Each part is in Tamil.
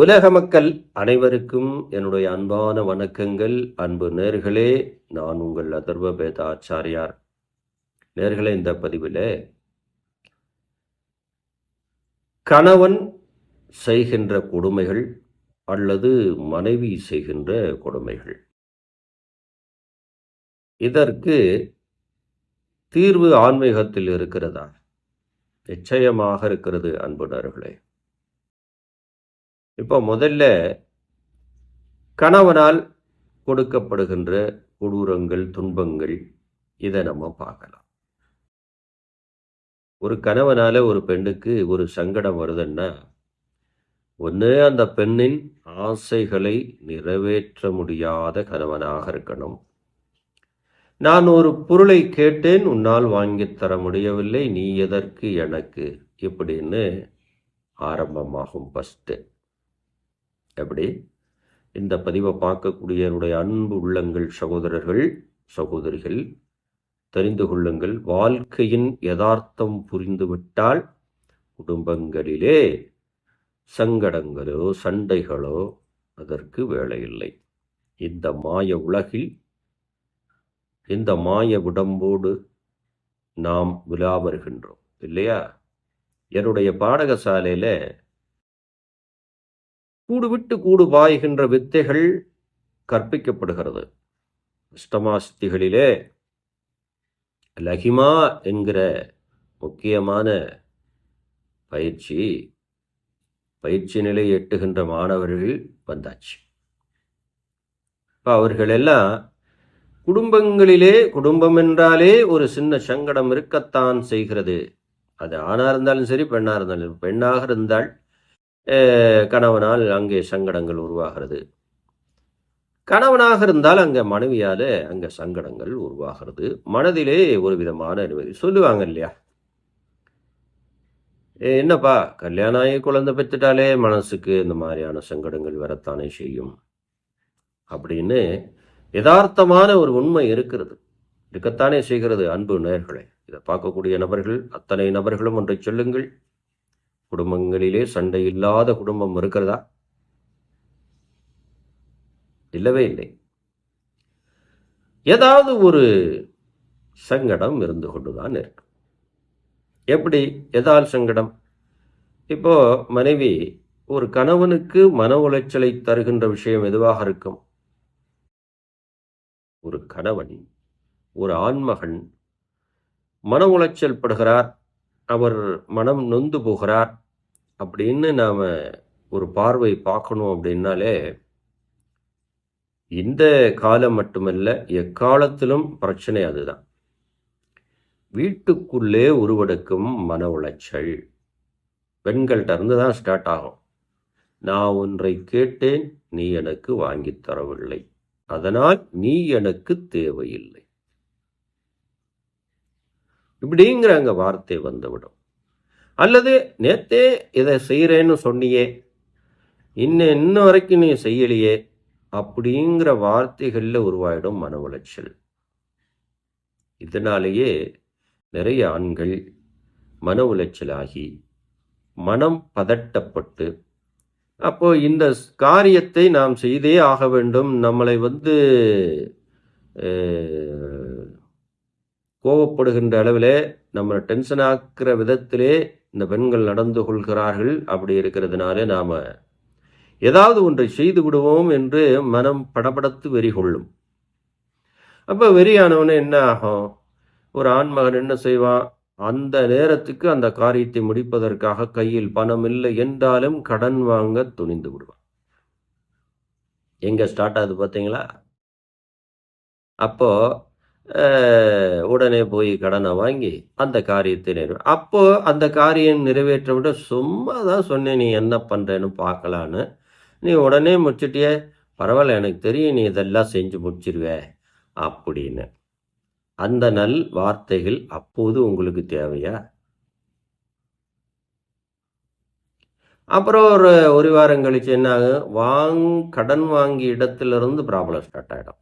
உலக மக்கள் அனைவருக்கும் என்னுடைய அன்பான வணக்கங்கள். அன்பு நேர்களே நான் உங்கள் அதர்வ பேதாச்சாரியார் நேர்களே இந்த பதிவில் கணவன் செய்கின்ற கொடுமைகள் அல்லது மனைவி செய்கின்ற கொடுமைகள். இதற்கு தீர்வு ஆன்மீகத்தில் இருக்கிறதா? நிச்சயமாக இருக்கிறது அன்பு நேர்களே. இப்போ முதல்ல கணவனால் கொடுக்கப்படுகின்ற கொடூரங்கள் துன்பங்கள் இதை நம்ம பார்க்கலாம். ஒரு கணவனால ஒரு பெண்ணுக்கு ஒரு சங்கடம் வருதுன்னா ஒன்று அந்த பெண்ணின் ஆசைகளை நிறைவேற்ற முடியாத கணவனாக இருக்கணும். நான் ஒரு பொருளை கேட்டேன் உன்னால் வாங்கித் தர முடியவில்லை நீ எதற்கு எனக்கு? இப்படின்னு ஆரம்பமாகும் ஃபஸ்ட்டு எப்படி? இந்த பதிவை பார்க்கக்கூடிய என்னுடைய அன்பு உள்ளங்கள் சகோதரர்கள் சகோதரிகள் தெரிந்து கொள்ளுங்கள். வாழ்க்கையின் யதார்த்தம் புரிந்துவிட்டால் குடும்பங்களிலே சங்கடங்களோ சண்டைகளோ அதற்கு வேலையில்லை. இந்த மாய உலகில் இந்த மாய உடம்போடு நாம் விழா வருகின்றோம் இல்லையா? என்னுடைய பாடகசாலையில் கூடு விட்டு கூடு பாய்கின்ற வித்தைகள் கற்பிக்கப்படுகிறது. அஷ்டமாஸ்திகளிலே லஹிமா என்கிற முக்கியமான பயிற்சி பயிற்சி நிலை எட்டுகின்ற மாணவர்கள் வந்தாச்சு. இப்போ அவர்கள் எல்லாம் குடும்பங்களிலே குடும்பம் என்றாலே ஒரு சின்ன சங்கடம் இருக்கத்தான் செய்கிறது. அது ஆணாக இருந்தாலும் சரி பெண்ணாக இருந்தாலும் பெண்ணாக இருந்தால் கணவனால் அங்கே சங்கடங்கள் உருவாகிறது. கணவனாக இருந்தால் அங்கே மனைவியால் அங்கே சங்கடங்கள் உருவாகிறது. மனதிலே ஒரு விதமான அனுமதி சொல்லுவாங்க இல்லையா? என்னப்பா கல்யாணம் ஆகி குழந்தை பெற்றுட்டாலே மனசுக்கு இந்த மாதிரியான சங்கடங்கள் வரத்தானே செய்யும்? அப்படின்னு யதார்த்தமான ஒரு உண்மை இருக்கிறது. இருக்கத்தானே செய்கிறது அன்பு நேர்களை. இதை பார்க்கக்கூடிய நபர்கள் அத்தனை நபர்களும் ஒன்றை சொல்லுங்கள். குடும்பங்களிலே சண்டை இல்லாத குடும்பம் இருக்கிறதா? இல்லவே இல்லை. ஏதாவது ஒரு சங்கடம் இருந்து கொண்டுதான் இருக்கு எப்படி? எதால் சங்கடம்? இப்போ மனைவி ஒரு கணவனுக்கு மன உளைச்சலை தருகின்ற விஷயம் எதுவாக இருக்கும்? ஒரு கணவன் ஒரு ஆண்மகன் மன உளைச்சல் படுகிறார். அவர் மனம் நொந்து போகிறார் அப்படின்னு நாம் ஒரு பார்வை பார்க்கணும் அப்படின்னாலே இந்த காலம் மட்டுமல்ல எக்காலத்திலும் பிரச்சனை அதுதான். வீட்டுக்குள்ளே உருவெடுக்கும் மன உளைச்சல் பெண்கள்கிட்ட இருந்து தான் ஸ்டார்ட் ஆகும். நான் ஒன்றை கேட்டேன் நீ எனக்கு வாங்கி தரவில்லை. அதனால் நீ எனக்கு தேவையில்லை. இப்படிங்கிற அங்கே வார்த்தை வந்துவிடும். அல்லது நேத்தே இதை செய்கிறேன்னு சொன்னியே இன்னும் இன்ன வரைக்கும் நீ செய்யலையே அப்படிங்கிற வார்த்தைகளில் உருவாயிடும் மன உளைச்சல். இதனாலேயே நிறைய ஆண்கள் மன உளைச்சலாகி மனம் பதட்டப்பட்டு அப்போ இந்த காரியத்தை நாம் செய்தே ஆக வேண்டும். நம்மளை வந்து கோபப்படுகின்ற அளவிலே நம்மளை டென்ஷன் ஆக்கிற விதத்திலே இந்த பெண்கள் நடந்து கொள்கிறார்கள். அப்படி இருக்கிறதுனால நாம் ஏதாவது ஒன்றை செய்து விடுவோம் என்று மனம் படபடத்து வெறி கொள்ளும் அப்போ வெறியானவனே என்ன ஆகும்? ஒரு ஆண்மகன் என்ன செய்வான்? அந்த நேரத்துக்கு அந்த காரியத்தை முடிப்பதற்காக கையில் பணம் இல்லை என்றாலும் கடன் வாங்க துணிந்து விடுவான். எங்கே ஸ்டார்ட் ஆகுது பார்த்தீங்களா? அப்போது உடனே போய் கடனை வாங்கி அந்த காரியத்தை நிறைவே அப்போ அந்த காரியம் நிறைவேற்ற விட சும்மா தான் சொன்னேன் நீ என்ன பண்ணுறேன்னு பார்க்கலான்னு. நீ உடனே முடிச்சிட்டியே பரவாயில்ல எனக்கு தெரியும் நீ இதெல்லாம் செஞ்சு முடிச்சிருவே அப்படின்னு. அந்த நல் வார்த்தைகள் அப்போது உங்களுக்கு தேவையா? அப்புறம் ஒரு ஒரு வாரம் கழிச்சு என்ன ஆகும்? வாங் கடன் வாங்கி இடத்துலேருந்து ப்ராப்ளம் ஸ்டார்ட் ஆகிடும்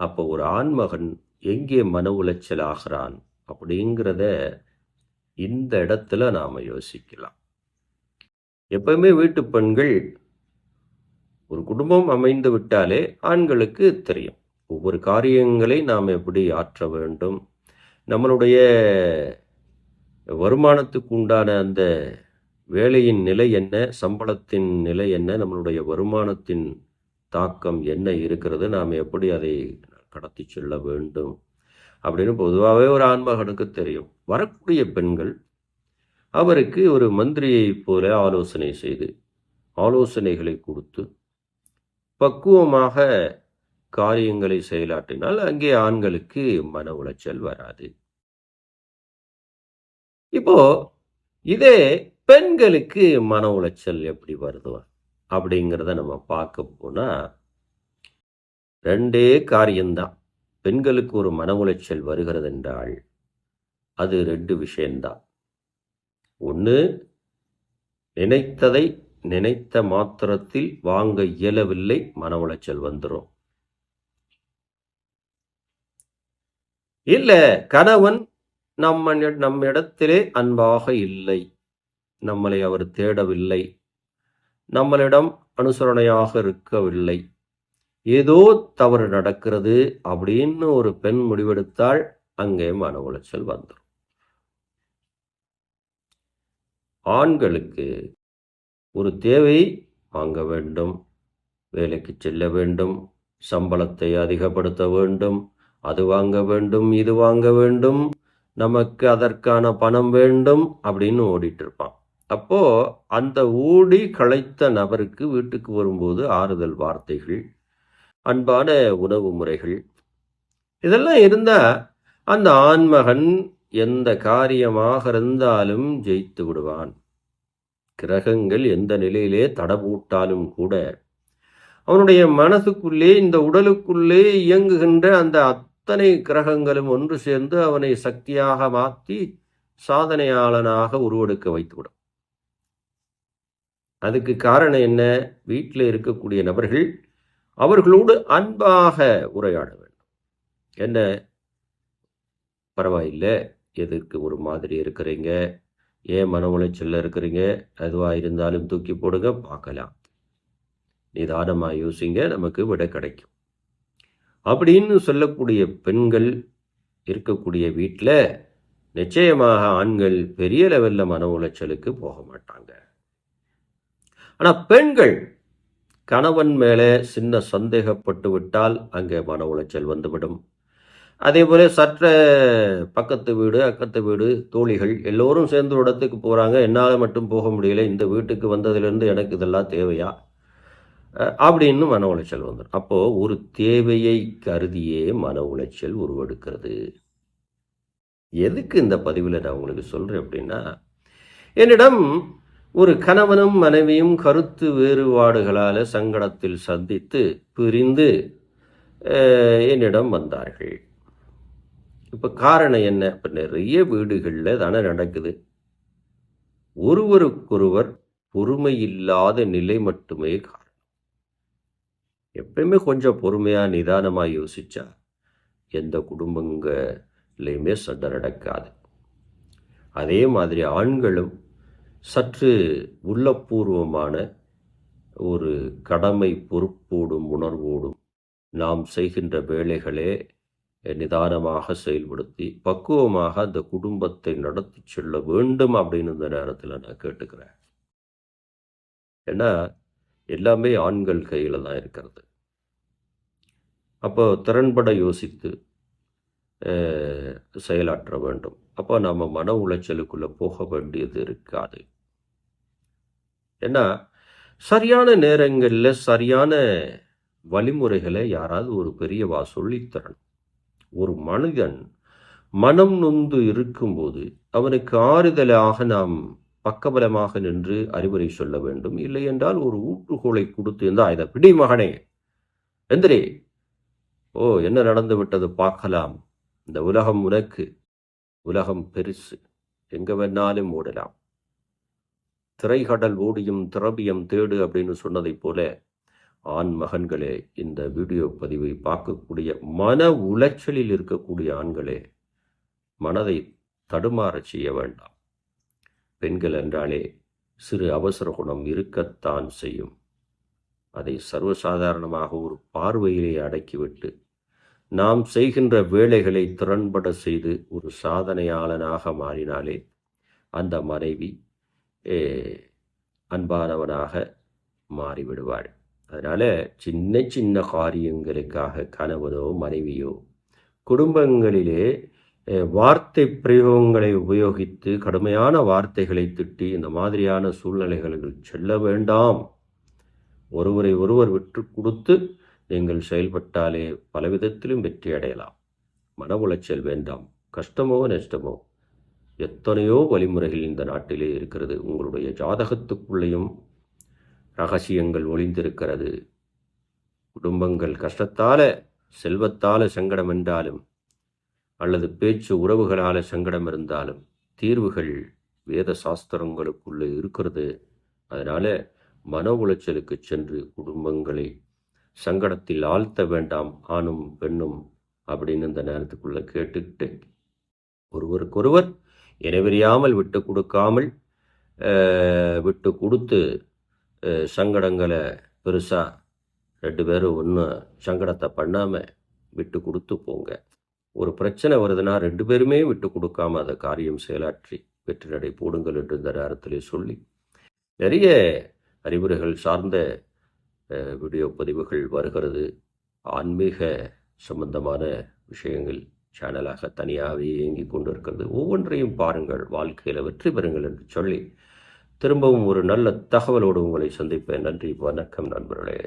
அப்போ ஒரு ஆண்மகன் எங்கே மன உளைச்சல் ஆகிறான் அப்படிங்கிறத இந்த இடத்துல நாம் யோசிக்கலாம். எப்பவுமே வீட்டு பெண்கள் ஒரு குடும்பம் அமைந்து விட்டாலே ஆண்களுக்கு தெரியும். ஒவ்வொரு காரியங்களை நாம் எப்படி ஆற்ற வேண்டும் நம்மளுடைய வருமானத்துக்கு உண்டான அந்த வேலையின் நிலை என்ன சம்பளத்தின் நிலை என்ன நம்மளுடைய வருமானத்தின் தாக்கம் என்ன இருக்கிறது நாம் எப்படி அதை கடத்தி செல்ல வேண்டும் அப்படின்னு பொதுவாகவே ஒரு ஆண்மகனுக்கு தெரியும். வரக்கூடிய பெண்கள் அவருக்கு ஒரு மந்திரியை போல ஆலோசனை செய்து ஆலோசனைகளை கொடுத்து பக்குவமாக காரியங்களை செயலாற்றினால் அங்கே ஆண்களுக்கு மன உளைச்சல் வராது. இப்போ இதே பெண்களுக்கு மன உளைச்சல் எப்படி வருதுவா அப்படிங்கிறத நம்ம பார்க்க போனால் ரெண்டே காரியம்தான். பெண்களுக்கு ஒரு மன உளைச்சல் வருகிறது என்றால் அது ரெண்டு விஷயம்தான். ஒன்று நினைத்ததை நினைத்த மாத்திரத்தில் வாங்க இயலவில்லை மன உளைச்சல் வந்துடும் இல்லை கணவன் நம்ம நம்ம இடத்திலே அன்பாக இல்லை நம்மளை அவர் தேடவில்லை நம்மளிடம் அனுசரணையாக இருக்கவில்லை. ஏதோ தவறு நடக்கிறது அப்படின்னு ஒரு பெண் முடிவெடுத்தால் அங்கே மன உளைச்சல் வந்துடும் ஆண்களுக்கு ஒரு தேவை வாங்க வேண்டும் வேலைக்கு செல்ல வேண்டும் சம்பளத்தை அதிகப்படுத்த வேண்டும் அது வாங்க வேண்டும் இது வாங்க வேண்டும் நமக்கு அதற்கான பணம் வேண்டும் அப்படின்னு ஓடிட்டு இருப்பான். அப்போது அந்த ஓடி களைத்த நபருக்கு வீட்டுக்கு வரும்போது ஆறுதல் வார்த்தைகள் அன்பான உணவு முறைகள். இதெல்லாம் இருந்தால் அந்த ஆண்மகன் எந்த காரியமாக இருந்தாலும் ஜெயித்து விடுவான். கிரகங்கள் எந்த நிலையிலே தடபூட்டாலும் கூட அவனுடைய மனசுக்குள்ளே இந்த உடலுக்குள்ளே இயங்குகின்ற அந்த அத்தனை கிரகங்களும் ஒன்று சேர்ந்து அவனை சக்தியாக மாற்றி சாதனையாளனாக உருவெடுக்க வைத்துவிடும். அதுக்கு காரணம் என்ன? வீட்டில் இருக்கக்கூடிய நபர்கள் அவர்களோடு அன்பாக உரையாட வேண்டும். என்ன? பரவாயில்லை. எதற்கு ஒரு மாதிரி இருக்கிறீங்க? ஏன் மன உளைச்சலில் இருக்கிறீங்க? எதுவாக இருந்தாலும் தூக்கி போடுங்க பார்க்கலாம். நிதானமாக யோசிங்க நமக்கு விட கிடைக்கும். அப்படின்னு சொல்லக்கூடிய பெண்கள் இருக்கக்கூடிய வீட்டில் நிச்சயமாக ஆண்கள் பெரிய லெவலில் மன உளைச்சலுக்கு போக மாட்டாங்க. ஆனால் பெண்கள் கணவன் மேலே சின்ன சந்தேகப்பட்டு விட்டால் அங்கே மன உளைச்சல் வந்துவிடும். அதே போல் சற்ற பக்கத்து வீடு அக்கத்து வீடு தோழிகள் எல்லோரும் சேர்ந்து ஒரு இடத்துக்கு போகிறாங்க என்னால் மட்டும் போக முடியல. இந்த வீட்டுக்கு வந்ததுலேருந்து எனக்கு இதெல்லாம் தேவையா? அப்படின்னு மன உளைச்சல் வந்துடும் அப்போது ஒரு தேவையை கருதியே மன உளைச்சல் உருவெடுக்கிறது. எதுக்கு இந்த பதிவில் நான் உங்களுக்கு சொல்கிறேன் அப்படின்னா என்னிடம் ஒரு கணவனும் மனைவியும் கருத்து வேறுபாடுகளால் சங்கடத்தில் சந்தித்து பிரிந்து என்னிடம் வந்தார்கள். இப்போ காரணம் என்ன? இப்போ நிறைய வீடுகளில் தானே நடக்குது. ஒருவருக்கொருவர் பொறுமை இல்லாத நிலை மட்டுமே காரணம். எப்பயுமே கொஞ்சம் பொறுமையாக நிதானமாக யோசிச்சா எந்த குடும்பங்களையுமே சண்டை நடக்காது. அதே மாதிரி ஆண்களும் சற்று உள்ளபூர்வமான ஒரு கடமை பொறுப்போடும் உணர்வோடும் நாம் செய்கின்ற வேலைகளே நிதானமாக செயல்படுத்தி பக்குவமாக அந்த குடும்பத்தை நடத்தி செல்ல வேண்டும் அப்படின்னு இந்த நேரத்தில் நான் கேட்டுக்கிறேன். ஏன்னா எல்லாமே ஆண்கள் கையில் தான் இருக்கிறது. அப்போ திறன்பட யோசித்து செயலாற்ற வேண்டும். அப்போ நம்ம மன உளைச்சலுக்குள்ளே போக வேண்டியது இருக்காது. ஏன்னா சரியான நேரங்களில் சரியான வழிமுறைகளை யாராவது ஒரு பெரியவா சொல்லித்தரணும் ஒரு மனிதன் மனம் நொந்து இருக்கும்போது அவனுக்கு ஆறுதலாக நாம் பக்கபலமாக நின்று அறிவுரை சொல்ல வேண்டும். இல்லை என்றால் ஒரு ஊற்றுகோலை கொடுத்து இருந்தால் இதை பிடி மகனே எந்திரே. ஓ என்ன நடந்து விட்டது பார்க்கலாம். இந்த உலகம் உனக்கு உலகம் பெருசு. எங்க வேணாலும் ஓடலாம். திரைகடல் ஓடியும் திரவியம் தேடு அப்படின்னு சொன்னதைப் போல ஆண் மகன்களே இந்த வீடியோ பதிவை பார்க்கக்கூடிய மன உளைச்சலில் இருக்கக்கூடிய ஆண்களே மனதை தடுமாறச் செய்ய வேண்டாம். பெண்கள் என்றாலே சிறு அவசர குணம் இருக்கத்தான் செய்யும். அதை சர்வசாதாரணமாக ஒரு பார்வையிலே அடக்கிவிட்டு நாம் செய்கின்ற வேலைகளை திறன்பட செய்து ஒரு சாதனையாளனாக மாறினாலே அந்த மனைவி அன்பானவனாக மாறிவிடுவாள். அதனால் சின்ன சின்ன காரியங்களுக்காக கணவனோ மனைவியோ குடும்பங்களிலே வார்த்தை பிரயோகங்களை உபயோகித்து கடுமையான வார்த்தைகளை திட்டி இந்த மாதிரியான சூழ்நிலைகளுக்கு செல்ல வேண்டாம். ஒருவரை ஒருவர் விட்டு கொடுத்து நீங்கள் செயல்பட்டாலே பலவிதத்திலும் வெற்றி அடையலாம். மன உளைச்சல் வேண்டாம். கஷ்டமோ நஷ்டமோ எத்தனையோ வழிமுறைகள் இந்த நாட்டிலே இருக்கிறது. உங்களுடைய ஜாதகத்துக்குள்ளேயும் ரகசியங்கள் ஒளிந்திருக்கிறது. குடும்பங்கள் கஷ்டத்தால செல்வத்தால சங்கடம் என்றாலும் அல்லது பேச்சு உறவுகளால சங்கடம் இருந்தாலும் தீர்வுகள் வேத சாஸ்திரங்களுக்குள்ளே இருக்கிறது. அதனால மன உளைச்சலுக்கு சென்று குடும்பங்களை சங்கடத்தில் ஆழ்த்த வேண்டாம் ஆணும் பெண்ணும் அப்படின்னு இந்த நேரத்துக்குள்ள கேட்டுக்கிட்டு ஒருவருக்கொருவர் இணைவறியாமல் விட்டு கொடுக்காமல் விட்டு கொடுத்து சங்கடங்களை பெருசாக ரெண்டு பேரும் ஒன்றும் சங்கடத்தை பண்ணாமல் விட்டு கொடுத்து போங்க. ஒரு பிரச்சனை வருதுன்னா ரெண்டு பேருமே விட்டு கொடுக்காம அதை காரியம் செயலாற்றி வெற்றி நடை போடுங்கள் என்று இந்த நேரத்திலே சொல்லி நிறைய அறிவுரைகள் சார்ந்த வீடியோ பதிவுகள் வருகிறது. ஆன்மீக சம்பந்தமான விஷயங்கள் சேனலாக தனியாகவே இயங்கிக் கொண்டிருக்கிறது. ஒவ்வொன்றையும் பாருங்கள் வாழ்க்கையில் வெற்றி பெறுங்கள் என்று சொல்லி திரும்பவும் ஒரு நல்ல தகவலோடு உங்களை சந்திப்பேன். நன்றி வணக்கம் நண்பர்களே.